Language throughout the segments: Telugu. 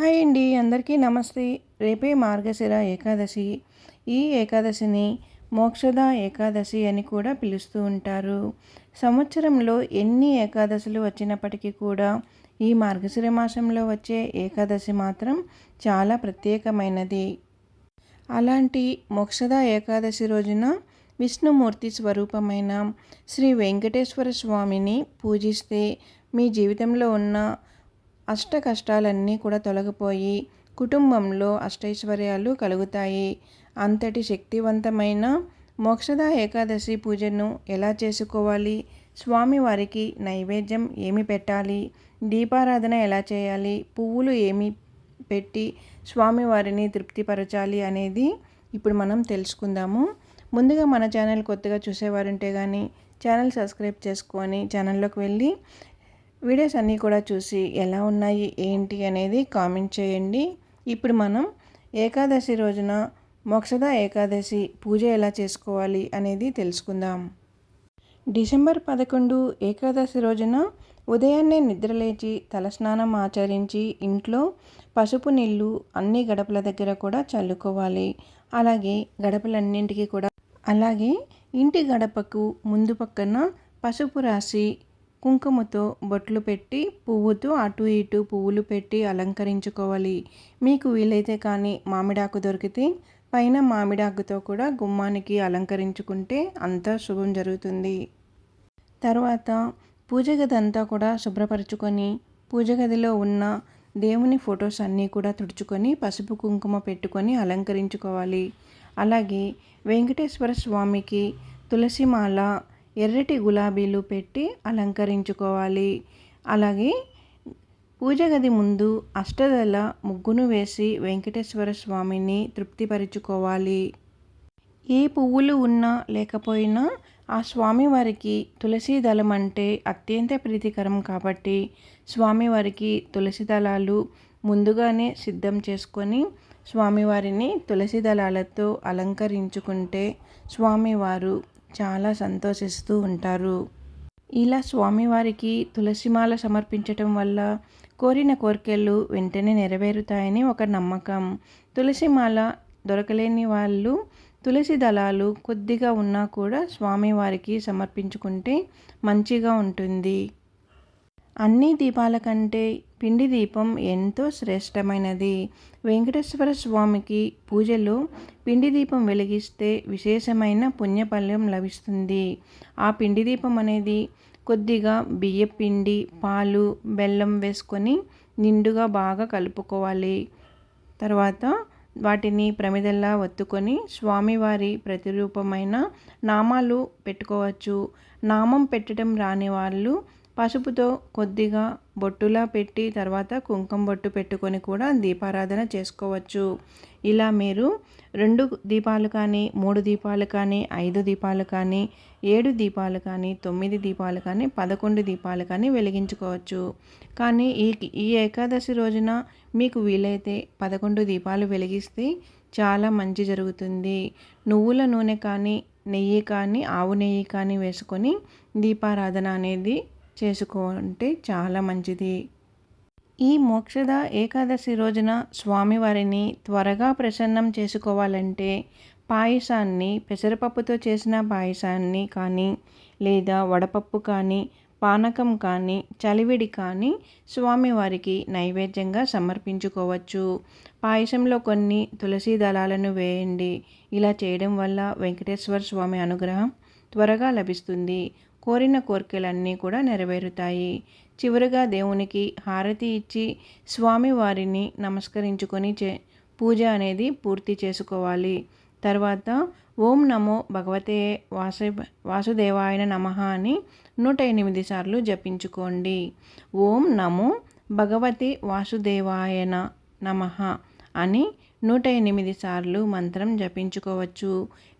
హాయ్ అండి అందరికీ నమస్తే. రేపే మార్గశిర ఏకాదశి. ఈ ఏకాదశిని మోక్షద ఏకాదశి అని కూడా పిలుస్తూ ఉంటారు. సంవత్సరంలో ఎన్ని ఏకాదశులు వచ్చినప్పటికీ కూడా ఈ మార్గశిర మాసంలో వచ్చే ఏకాదశి మాత్రం చాలా ప్రత్యేకమైనది. అలాంటి మోక్షద ఏకాదశి రోజున విష్ణుమూర్తి స్వరూపమైన శ్రీ వెంకటేశ్వర స్వామిని పూజిస్తే మీ జీవితంలో ఉన్న అష్ట కష్టాలన్నీ కూడా తొలగిపోయి కుటుంబంలో అష్టైశ్వర్యాలు కలుగుతాయి. అంతటి శక్తివంతమైన మోక్షద ఏకాదశి పూజను ఎలా చేసుకోవాలి? స్వామివారికి నైవేద్యం ఏమి పెట్టాలి? దీపారాధన ఎలా చేయాలి? పువ్వులు ఏమి పెట్టి స్వామివారిని తృప్తిపరచాలి అనేది ఇప్పుడు మనం తెలుసుకుందాము. ముందుగా మన ఛానల్ కొత్తగా చూసేవారుంటే కానీ ఛానల్ సబ్స్క్రైబ్ చేసుకొని ఛానల్లోకి వెళ్ళి వీడియోస్ అన్నీ కూడా చూసి ఎలా ఉన్నాయి ఏంటి అనేది కామెంట్ చేయండి. ఇప్పుడు మనం ఏకాదశి రోజున మోక్షద ఏకాదశి పూజ ఎలా చేసుకోవాలి అనేది తెలుసుకుందాం. డిసెంబర్ పదకొండు ఏకాదశి రోజున ఉదయాన్నే నిద్రలేచి తలస్నానం ఆచరించి ఇంట్లో పసుపు నీళ్ళు అన్ని గడపల దగ్గర కూడా చల్లుకోవాలి. అలాగే గడపలన్నింటికి కూడా అలాగే ఇంటి గడపకు ముందు పక్కన పసుపు రాసి కుంకుమతో బొట్లు పెట్టి పువ్వుతో అటు ఇటు పువ్వులు పెట్టి అలంకరించుకోవాలి. మీకు వీలైతే కానీ మామిడాకు దొరికితే పైన మామిడాకుతో కూడా గుమ్మానికి అలంకరించుకుంటే అంతా శుభం జరుగుతుంది. తర్వాత పూజ గది అంతా కూడా శుభ్రపరచుకొని పూజ గదిలో ఉన్న దేవుని ఫొటోస్ అన్నీ కూడా తుడుచుకొని పసుపు కుంకుమ పెట్టుకొని అలంకరించుకోవాలి. అలాగే వెంకటేశ్వర స్వామికి తులసిమాల ఎర్రటి గులాబీలు పెట్టి అలంకరించుకోవాలి. అలాగే పూజ గది ముందు అష్టదళ ముగ్గును వేసి వెంకటేశ్వర స్వామిని తృప్తిపరుచుకోవాలి. ఏ పువ్వులు ఉన్నా లేకపోయినా ఆ స్వామివారికి తులసి దళం అంటే అత్యంత ప్రీతికరం కాబట్టి స్వామివారికి తులసి దళాలు ముందుగానే సిద్ధం చేసుకొని స్వామివారిని తులసి దళాలతో అలంకరించుకుంటే స్వామివారు చాలా సంతోషిస్తూ ఉంటారు. ఇలా స్వామివారికి తులసిమాల సమర్పించటం వల్ల కోరిన కోరికలు వెంటనే నెరవేరుతాయని ఒక నమ్మకం. తులసిమాల దొరకలేని వాళ్ళు తులసి దళాలు కొద్దిగా ఉన్నా కూడా స్వామివారికి సమర్పించుకుంటే మంచిగా ఉంటుంది. అన్ని దీపాల కంటే పిండి దీపం ఎంతో శ్రేష్టమైనది. వెంకటేశ్వర స్వామికి పూజలో పిండి దీపం వెలిగిస్తే విశేషమైన పుణ్యఫల్యం లభిస్తుంది. ఆ పిండి దీపం అనేది కొద్దిగా బియ్య పిండి పాలు బెల్లం వేసుకొని నిండుగా బాగా కలుపుకోవాలి. తర్వాత వాటిని ప్రమిదల్లా ఒత్తుకొని స్వామివారి ప్రతిరూపమైన నామాలు పెట్టుకోవచ్చు. నామం పెట్టడం రాని వాళ్ళు పసుపుతో కొద్దిగా బొట్టులా పెట్టి తర్వాత కుంకుమ బొట్టు పెట్టుకొని కూడా దీపారాధన చేసుకోవచ్చు. ఇలా మీరు రెండు దీపాలు కానీ మూడు దీపాలు కానీ ఐదు దీపాలు కానీ ఏడు దీపాలు కానీ తొమ్మిది దీపాలు కానీ పదకొండు దీపాలు కానీ వెలిగించుకోవచ్చు. కానీ ఈ ఈ ఏకాదశి రోజున మీకు వీలైతే పదకొండు దీపాలు వెలిగిస్తే చాలా మంచి జరుగుతుంది. నువ్వుల నూనె కానీ నెయ్యి కానీ ఆవు నెయ్యి కానీ వేసుకొని దీపారాధన అనేది చేసుకుంటే చాలా మంచిది. ఈ మోక్షద ఏకాదశి రోజున స్వామివారిని త్వరగా ప్రసన్నం చేసుకోవాలంటే పాయసాన్ని పెసరపప్పుతో చేసిన పాయసాన్ని కానీ లేదా వడపప్పు కానీ పానకం కానీ చలివిడి కానీ స్వామివారికి నైవేద్యంగా సమర్పించుకోవచ్చు. పాయసంలో కొన్ని తులసి దళాలను వేయండి. ఇలా చేయడం వల్ల వెంకటేశ్వర స్వామి అనుగ్రహం త్వరగా లభిస్తుంది. కోరిన కోరికలన్నీ కూడా నెరవేరుతాయి. చివరిగా దేవునికి హారతి ఇచ్చి స్వామివారిని నమస్కరించుకొని చే పూజ అనేది పూర్తి చేసుకోవాలి. తర్వాత ఓం నమో భగవతే వాసు వాసుదేవాయన నమ అని నూట ఎనిమిది సార్లు జపించుకోండి. ఓం నమో భగవతి వాసుదేవాయన నమ అని నూట ఎనిమిది సార్లు మంత్రం జపించుకోవచ్చు.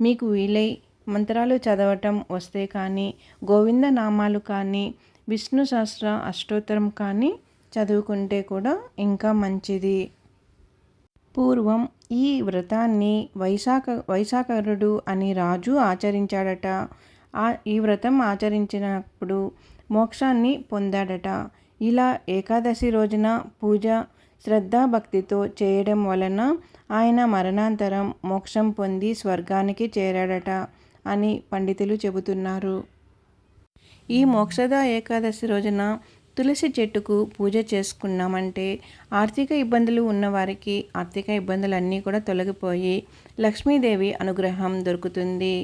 మీకు వీలై మంత్రాలు చదవటం వస్తే కానీ గోవింద నామాలు కానీ విష్ణు సహస్ర అష్టోత్తరం కానీ చదువుకుంటే కూడా ఇంకా మంచిది. పూర్వం ఈ వ్రతాన్ని వైశాఖ వైశాఖరుడు అని రాజు ఆచరించాడట. ఈ వ్రతం ఆచరించినప్పుడు మోక్షాన్ని పొందాడట. ఇలా ఏకాదశి రోజున పూజ శ్రద్ధాభక్తితో చేయడం వలన ఆయన మరణాంతరం మోక్షం పొంది స్వర్గానికి చేరాడట. అని పండితులు చెబుతున్నారు. ఈ మోక్షద ఏకాదశి రోజున తులసి చెట్టుకు పూజ చేసుకున్నామంటే ఆర్థిక ఇబ్బందులు ఉన్నవారికి ఆర్థిక ఇబ్బందులన్నీ కూడా తొలగిపోయి లక్ష్మీదేవి అనుగ్రహం దొరుకుతుంది.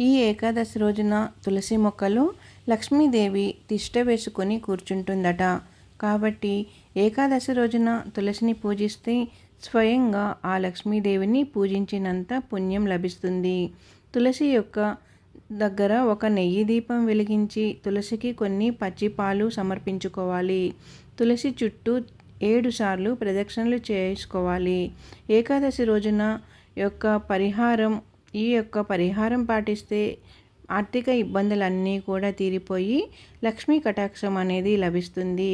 ఈ ఏకాదశి రోజున తులసి మొక్కలు లక్ష్మీదేవి తిష్ట వేసుకొని కూర్చుంటుందట. కాబట్టి ఏకాదశి రోజున తులసిని పూజిస్తే స్వయంగా ఆ లక్ష్మీదేవిని పూజించినంత పుణ్యం లభిస్తుంది. తులసి యొక్క దగ్గర ఒక నెయ్యి దీపం వెలిగించి తులసికి కొన్ని పచ్చిపాలు సమర్పించుకోవాలి. తులసి చుట్టూ ఏడు సార్లు ప్రదక్షిణలు చేసుకోవాలి. ఏకాదశి రోజున యొక్క పరిహారం ఈ యొక్క పరిహారం పాటిస్తే ఆర్థిక ఇబ్బందులన్నీ కూడా తీరిపోయి లక్ష్మీ కటాక్షం అనేది లభిస్తుంది.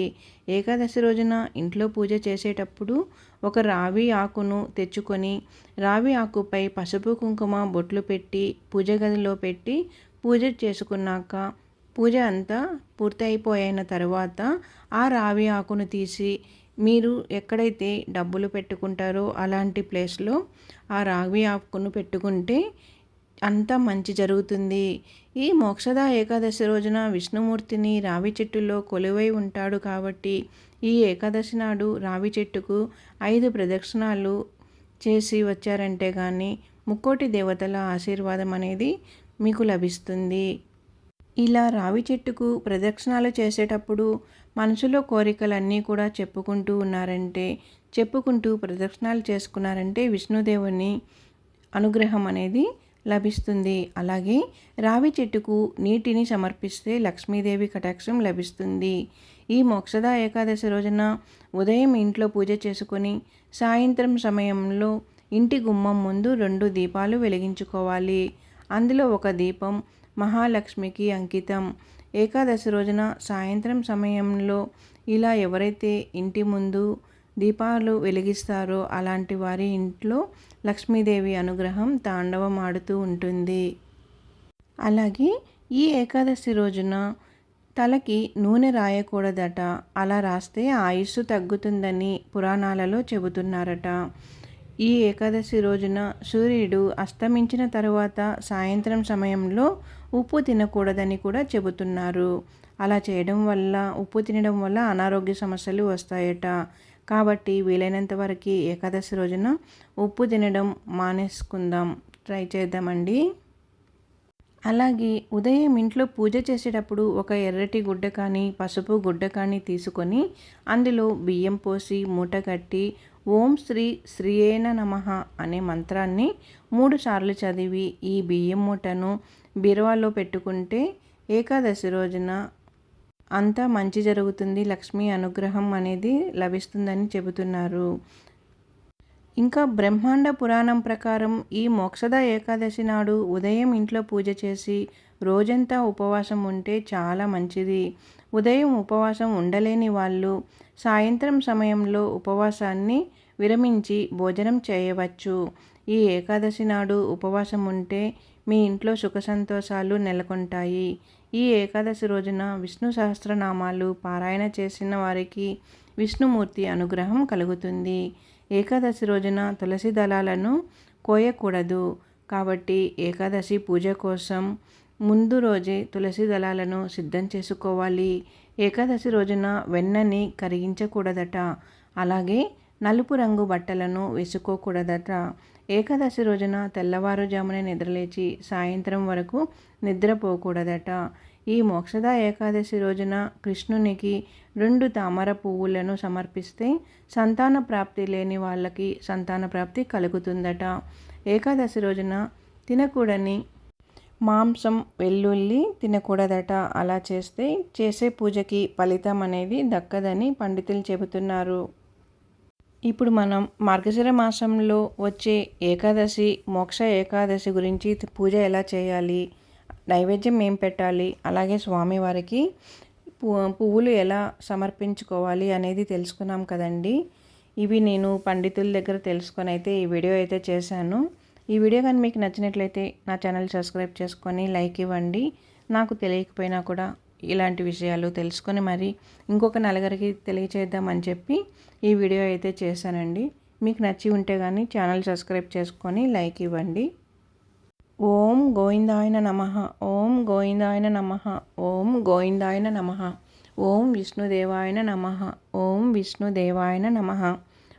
ఏకాదశి రోజున ఇంట్లో పూజ చేసేటప్పుడు ఒక రావి ఆకును తెచ్చుకొని రావి ఆకుపై పసుపు కుంకుమ బొట్లు పెట్టి పూజ గదిలో పెట్టి పూజ చేసుకున్నాక పూజ అంతా పూర్తయిపోయిన తర్వాత ఆ రావి ఆకును తీసి మీరు ఎక్కడైతే డబ్బులు పెట్టుకుంటారో అలాంటి ప్లేస్లో ఆ రావి ఆకును పెట్టుకుంటే అంతా మంచి జరుగుతుంది. ఈ మోక్షద ఏకాదశి రోజున విష్ణుమూర్తిని రావి చెట్టులో కొలువై ఉంటాడు కాబట్టి ఈ ఏకాదశి నాడు రావి చెట్టుకు ఐదు ప్రదక్షిణాలు చేసి వచ్చారంటే కానీ ముక్కోటి దేవతల ఆశీర్వాదం అనేది మీకు లభిస్తుంది. ఇలా రావి చెట్టుకు ప్రదక్షిణాలు చేసేటప్పుడు మనసులో కోరికలన్నీ కూడా చెప్పుకుంటూ ఉన్నారంటే చెప్పుకుంటూ ప్రదక్షిణాలు చేసుకున్నారంటే విష్ణుదేవుని అనుగ్రహం అనేది లభిస్తుంది. అలాగే రావి చెట్టుకు నీటిని సమర్పిస్తే లక్ష్మీదేవి కటాక్షం లభిస్తుంది. ఈ మోక్షద ఏకాదశి రోజున ఉదయం ఇంట్లో పూజ చేసుకొని సాయంత్రం సమయంలో ఇంటి గుమ్మం ముందు రెండు దీపాలు వెలిగించుకోవాలి. అందులో ఒక దీపం మహాలక్ష్మికి అంకితం. ఏకాదశి రోజున సాయంత్రం సమయంలో ఇలా ఎవరైతే ఇంటి ముందు దీపాలు వెలిగిస్తారో అలాంటి వారి ఇంట్లో లక్ష్మీదేవి అనుగ్రహం తాండవం ఆడుతూ ఉంటుంది. అలాగే ఈ ఏకాదశి రోజున తలకి నూనె రాయకూడదట. అలా రాస్తే ఆయుస్సు తగ్గుతుందని పురాణాలలో చెబుతున్నారట. ఈ ఏకాదశి రోజున సూర్యుడు అస్తమించిన తరువాత సాయంత్రం సమయంలో ఉప్పు తినకూడదని కూడా చెబుతున్నారు. అలా చేయడం వల్ల ఉప్పు తినడం వల్ల అనారోగ్య సమస్యలు వస్తాయట. కాబట్టి వీలైనంత వరకు ఏకాదశి రోజున ఉప్పు తినడం మానేసుకుందాం. ట్రై చేద్దామండి. అలాగే ఉదయం ఇంట్లో పూజ చేసేటప్పుడు ఒక ఎర్రటి గుడ్డ కానీ పసుపు గుడ్డ కానీ తీసుకొని అందులో బియ్యం పోసి మూట కట్టి ఓం శ్రీ శ్రీయేన నమ అనే మంత్రాన్ని మూడు సార్లు చదివి ఈ బియ్యం మూటను బీరువాలో పెట్టుకుంటే ఏకాదశి రోజున అంతా మంచి జరుగుతుంది లక్ష్మీ అనుగ్రహం అనేది లభిస్తుందని చెబుతున్నారు. ఇంకా బ్రహ్మాండ పురాణం ప్రకారం ఈ మోక్షద ఏకాదశి నాడు ఉదయం ఇంట్లో పూజ చేసి రోజంతా ఉపవాసం ఉంటే చాలా మంచిది. ఉదయం ఉపవాసం ఉండలేని వాళ్ళు సాయంత్రం సమయంలో ఉపవాసాన్ని విరమించి భోజనం చేయవచ్చు. ఈ ఏకాదశి నాడు ఉపవాసం ఉంటే మీ ఇంట్లో సుఖ సంతోషాలు నెలకొంటాయి. ఈ ఏకాదశి రోజున విష్ణు సహస్రనామాలు పారాయణ చేసిన వారికి విష్ణుమూర్తి అనుగ్రహం కలుగుతుంది. ఏకాదశి రోజున తులసి దళాలను కోయకూడదు. కాబట్టి ఏకాదశి పూజ కోసం ముందు రోజే తులసి దళాలను సిద్ధం చేసుకోవాలి. ఏకాదశి రోజున వెన్నని కరిగించకూడదట. అలాగే నలుపు రంగు బట్టలను వేసుకోకూడదట. ఏకాదశి రోజున తెల్లవారుజామునే నిద్రలేచి సాయంత్రం వరకు నిద్రపోకూడదట. ఈ మోక్షద ఏకాదశి రోజున కృష్ణునికి రెండు తామర పువ్వులను సమర్పిస్తే సంతాన ప్రాప్తి లేని వాళ్ళకి సంతాన ప్రాప్తి కలుగుతుందట. ఏకాదశి రోజున తినకూడని మాంసం వెల్లుల్లి తినకూడదట. అలా చేస్తే చేసే పూజకి ఫలితం అనేది దక్కదని పండితులు చెబుతున్నారు. ఇప్పుడు మనం మార్గశిర మాసంలో వచ్చే ఏకాదశి మోక్ష ఏకాదశి గురించి పూజ ఎలా చేయాలి నైవేద్యం ఏం పెట్టాలి అలాగే స్వామివారికి పువ్వులు ఎలా సమర్పించుకోవాలి అనేది తెలుసుకున్నాం కదండి. ఇవి నేను పండితుల దగ్గర తెలుసుకొని అయితే ఈ వీడియో అయితే చేశాను. ఈ వీడియో కానీ మీకు నచ్చినట్లయితే నా ఛానల్ సబ్స్క్రైబ్ చేసుకొని లైక్ ఇవ్వండి. నాకు తెలియకపోయినా కూడా ఇలాంటి విషయాలు తెలుసుకొని మరి ఇంకొక నలుగురికి తెలియచేద్దామని చెప్పి ఈ వీడియో అయితే చేశానండి. మీకు నచ్చి ఉంటే కానీ ఛానల్ సబ్స్క్రైబ్ చేసుకొని లైక్ ఇవ్వండి. ఓం గోవిందాయన నమ. ఓం గోవిందాయన నమ. ఓం గోవిందాయన నమ. ఓం విష్ణుదేవాయన నమ. ఓం విష్ణుదేవాయన నమ.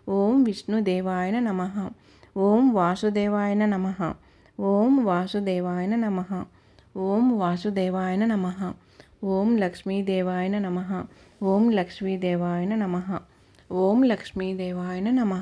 ఓం విష్ణుదేవాయన నమ. ఓం వాసుదేవాయన నమ. ఓం వాసుదేవాయన నమ. ఓం వాసుదేవాయన నమ. ఓం లక్ష్మీదేవాయన నమ. ఓం లక్ష్మీదేవాయన నమ. ఓం లక్ష్మీదేవాయన నమ.